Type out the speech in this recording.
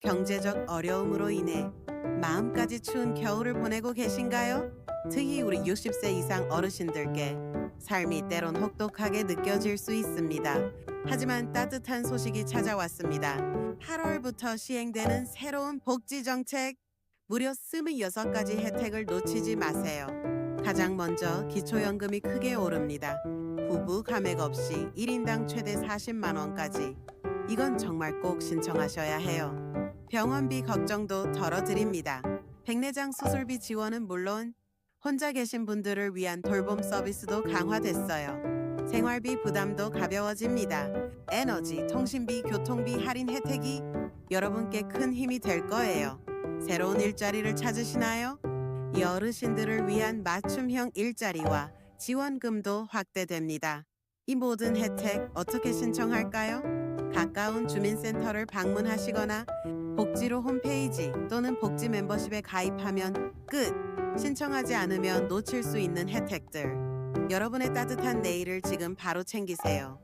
경제적 어려움으로 인해 마음까지 추운 겨울을 보내고 계신가요? 특히 우리 60세 이상 어르신들께 삶이 때론 혹독하게 느껴질 수 있습니다. 하지만 따뜻한 소식이 찾아왔습니다. 8월부터 시행되는 새로운 복지 정책. 무려 26가지 혜택을 놓치지 마세요. 가장 먼저 기초연금이 크게 오릅니다. 부부 감액 없이 1인당 최대 40만 원까지. 이건 정말 꼭 신청하셔야 해요. 병원비 걱정도 덜어드립니다. 백내장 수술비 지원은 물론 혼자 계신 분들을 위한 돌봄 서비스도 강화됐어요. 생활비 부담도 가벼워집니다. 에너지, 통신비, 교통비 할인 혜택이 여러분께 큰 힘이 될 거예요. 새로운 일자리를 찾으시나요? 이 어르신들을 위한 맞춤형 일자리와 지원금도 확대됩니다. 이 모든 혜택 어떻게 신청할까요? 가까운 주민센터를 방문하시거나 복지로 홈페이지 또는 복지 멤버십에 가입하면 끝! 신청하지 않으면 놓칠 수 있는 혜택들. 여러분의 따뜻한 내일을 지금 바로 챙기세요.